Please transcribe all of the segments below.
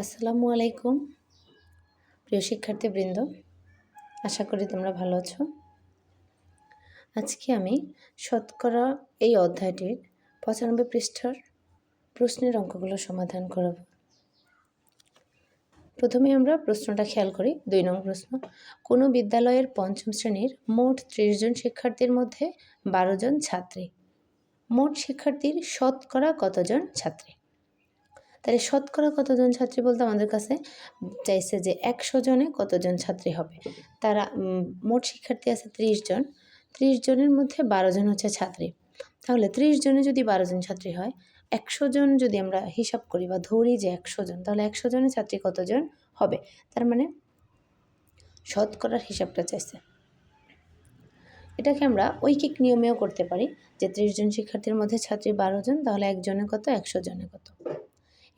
আসসালামু আলাইকুম, প্রিয় শিক্ষার্থীবৃন্দ। আশা করি তোমরা ভালো আছো। আজকে আমি শতকরা এই অধ্যায়টির পঁচানব্বই পৃষ্ঠার প্রশ্নের অঙ্কগুলো সমাধান করব। প্রথমে আমরা প্রশ্নটা খেয়াল করি, দুই নং প্রশ্ন। কোনো বিদ্যালয়ের পঞ্চম শ্রেণির মোট ত্রিশ জন শিক্ষার্থীর মধ্যে বারো জন ছাত্রী। মোট শিক্ষার্থীর শতকরা কতজন ছাত্রী? তাহলে শতকরা কতজন ছাত্রী বলতে আমাদের কাছে চাইছে যে একশো জনে কতজন ছাত্রী হবে? তারা মোট শিক্ষার্থী আছে ত্রিশ জন। ত্রিশ জনের মধ্যে বারো জন হচ্ছে ছাত্রী। তাহলে ত্রিশ জনে যদি বারো জন ছাত্রী হয়, একশো জন যদি আমরা হিসাব করি বা ধরি যে একশো জন, তাহলে একশো জনের ছাত্রী কতজন হবে? তার মানে শতকরার হিসাবটা চাইছে। এটাকে আমরা ঐকিক নিয়মেও করতে পারি যে ত্রিশ জন শিক্ষার্থীর মধ্যে ছাত্রী বারো জন, তাহলে একজনে কত? একশো জনে কত?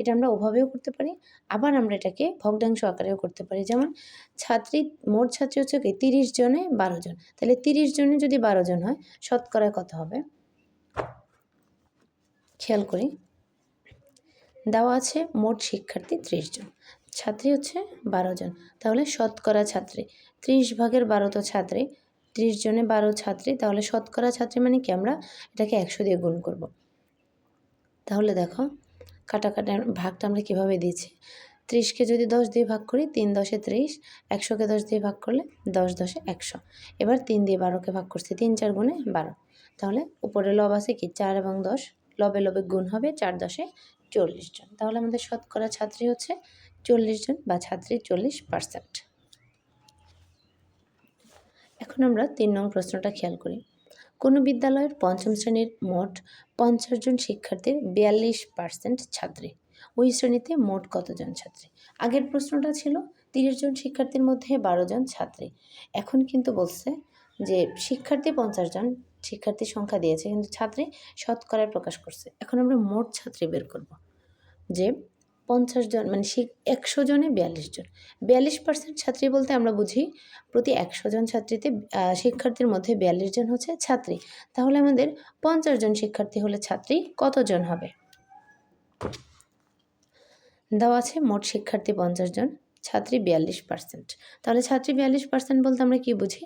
এটা আমরা ওভাবেও করতে পারি, আবার আমরা এটাকে ভগ্নাংশ আকারেও করতে পারি। যেমন ছাত্রী, মোট ছাত্রী হচ্ছে কি তিরিশ জনে বারো জন। তাহলে তিরিশ জনে যদি বারো জন হয় শতকরায় কত হবে? খেয়াল করি। দেওয়া আছে মোট শিক্ষার্থী ত্রিশ জন, ছাত্রী হচ্ছে বারো জন। তাহলে শতকরা ছাত্রী, ত্রিশ ভাগের বারো তো ছাত্রী, ত্রিশ জনে বারো ছাত্রী, তাহলে শতকরা ছাত্রী মানে কি? আমরা এটাকে একশো দিয়ে গুণ করব। তাহলে দেখো কাটা কাটা ভাগটা আমরা কীভাবে দিয়েছি? ত্রিশকে যদি দশ দিয়ে ভাগ করি, তিন দশে ত্রিশ, একশোকে দশ দিয়ে ভাগ করলে দশ দশে একশো। এবার তিন দিয়ে বারোকে ভাগ করছি, তিন চার গুণে বারো। তাহলে উপরে লব আছে কি? চার এবং দশ। লবে লবে গুণ হবে চার দশে চল্লিশ জন। তাহলে আমাদের শতকরা ছাত্রী হচ্ছে চল্লিশ জন বা ছাত্রী চল্লিশ পার্সেন্ট। এখন আমরা তিন নং প্রশ্নটা খেয়াল করি। কোনো বিদ্যালয়ের পঞ্চম শ্রেণির মোট পঞ্চাশ জন শিক্ষার্থীর বিয়াল্লিশ পার্সেন্ট ছাত্রী। ওই শ্রেণীতে মোট কতজন ছাত্রী? আগের প্রশ্নটা ছিল, তিরিশ জন শিক্ষার্থীর মধ্যে বারো জন ছাত্রী। এখন কিন্তু বলছে যে শিক্ষার্থী পঞ্চাশ জন শিক্ষার্থীর সংখ্যা দিয়েছে, কিন্তু ছাত্রী শতকরায় প্রকাশ করছে। এখন আমরা মোট ছাত্রী বের করব, যে পঞ্চাশ জন মানে একশো জনে বিয়াল্লিশ জন। বিয়াল্লিশ পার্সেন্ট ছাত্রী বলতে আমরা বুঝি, প্রতি একশো জন ছাত্রীতে শিক্ষার্থীর মধ্যে বিয়াল্লিশ জন হচ্ছে ছাত্রী। তাহলে আমাদের পঞ্চাশ জন শিক্ষার্থী হলে ছাত্রী কতজন হবে? দেওয়া আছে মোট শিক্ষার্থী পঞ্চাশ জন। ছাত্রী বিয়াল্লিশ পার্সেন্ট তাহলে ছাত্রী বিয়াল্লিশ পার্সেন্ট বলতে আমরা কি বুঝি?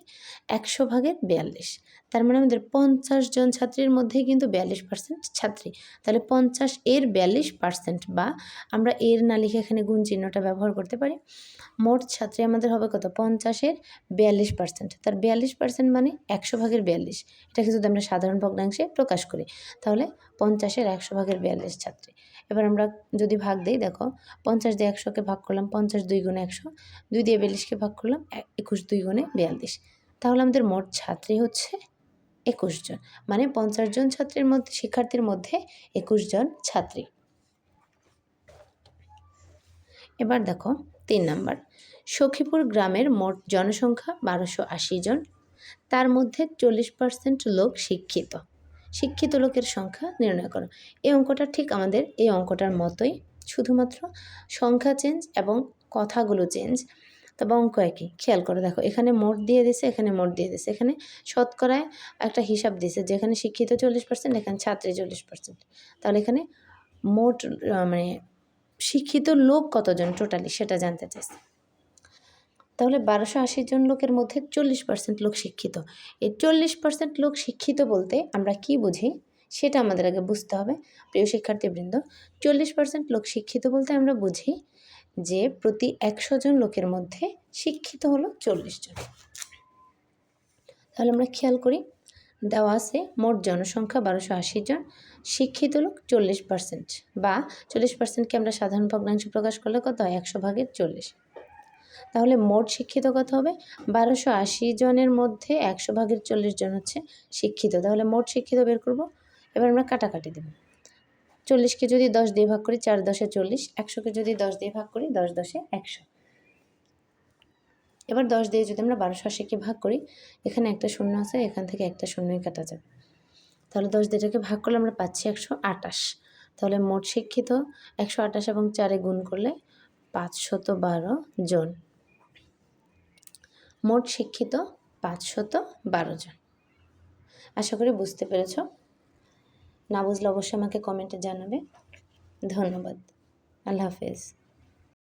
একশো ভাগের বিয়াল্লিশ। তার মানে আমাদের পঞ্চাশ জন ছাত্রীর মধ্যেই কিন্তু বিয়াল্লিশ পার্সেন্ট ছাত্রী। তাহলে পঞ্চাশ এর বিয়াল্লিশ পার্সেন্ট বা আমরা এর না লিখে এখানে গুণ চিহ্নটা ব্যবহার করতে পারি। মোট ছাত্রী আমাদের হবে কত? পঞ্চাশের বিয়াল্লিশ পার্সেন্ট তার বিয়াল্লিশ পার্সেন্ট মানে একশো ভাগের বিয়াল্লিশ। এটাকে যদি আমরা সাধারণ ভগ্নাংশে প্রকাশ করি, তাহলে পঞ্চাশের একশো ভাগের বিয়াল্লিশ ছাত্রী। এবার আমরা যদি ভাগ দিই, দেখো, পঞ্চাশ দিয়ে একশোকে ভাগ করলাম, পঞ্চাশ দুই গুণে একশো, দুই দিয়ে বিয়াল্লিশকে ভাগ করলাম একুশ দুই গুণে বিয়াল্লিশ। তাহলে আমাদের মোট ছাত্রী হচ্ছে একুশ জন মানে পঞ্চাশ জন ছাত্রীর মধ্যে, শিক্ষার্থীর মধ্যে একুশ জন ছাত্রী। এবার দেখো, তিন নাম্বার, সখীপুর গ্রামের মোট জনসংখ্যা বারোশো আশি জন, তার মধ্যে চল্লিশ পার্সেন্ট লোক শিক্ষিত। শিক্ষিত লোকের সংখ্যা নির্ণয় করো। এই অঙ্কটা ঠিক আমাদের, এই অঙ্কটার মতোই শুধুমাত্র সংখ্যা চেঞ্জ এবং কথাগুলো চেঞ্জ তবে অঙ্ক একই, খেয়াল করে দেখো, এখানে মোট দিয়ে দিছে, এখানে মোট দিয়ে দিছে, এখানে শতকরায় একটা হিসাব দিছে, যেখানে শিক্ষিত চল্লিশ পার্সেন্ট এখানে ছাত্রী চল্লিশ পার্সেন্ট তাহলে এখানে মোট মানে শিক্ষিত লোক কতজন টোটালি সেটা জানতে চাইছে। তাহলে বারোশো আশি জন লোকের মধ্যে চল্লিশ পার্সেন্ট লোক শিক্ষিত। এই চল্লিশ পার্সেন্ট লোক শিক্ষিত বলতে আমরা কি বুঝি? সেটা আমাদের আগে বুঝতে হবে, প্রিয় শিক্ষার্থীবৃন্দ। চল্লিশ পার্সেন্ট লোক শিক্ষিত বলতে আমরা বুঝি যে প্রতি একশো জন লোকের মধ্যে শিক্ষিত হলো চল্লিশ জন। তাহলে আমরা খেয়াল করি, দেওয়া আছে মোট জনসংখ্যা বারোশো আশি জন, শিক্ষিত লোক চল্লিশ পার্সেন্ট বা চল্লিশ পার্সেন্টকে আমরা সাধারণ ভগ্নাংশ প্রকাশ করলে কত হয়? একশো ভাগের চল্লিশ। তাহলে মোট শিক্ষিত কত হবে? বারোশো আশি জনের মধ্যে একশো ভাগের চল্লিশ জন হচ্ছে শিক্ষিত। তাহলে মোট শিক্ষিত বের করব? এবার আমরা কাটাকাটি দেব। চল্লিশকে যদি দশ দিয়ে ভাগ করি, চার দশে চল্লিশ। একশোকে যদি দশ দিয়ে ভাগ করি, দশ দশে একশো। এবার দশ দিয়ে যদি আমরা বারোশো আশিকে ভাগ করি, এখানে একটা শূন্য আছে, এখান থেকে একটা শূন্যই কাটা যাবে। তাহলে দশ দিয়েটাকে ভাগ করলে আমরা পাচ্ছি একশো আটাশ তাহলে মোট শিক্ষিত একশো আটাশ এবং চারে গুণ করলে পাঁচশত বারো জন। মোট শিক্ষিত পাঁচশত বারো জন। আশা করি বুঝতে পেরেছ। না বুঝলে অবশ্যই আমাকে কমেন্টে জানাবে। ধন্যবাদ। আল্লাহ হাফেজ।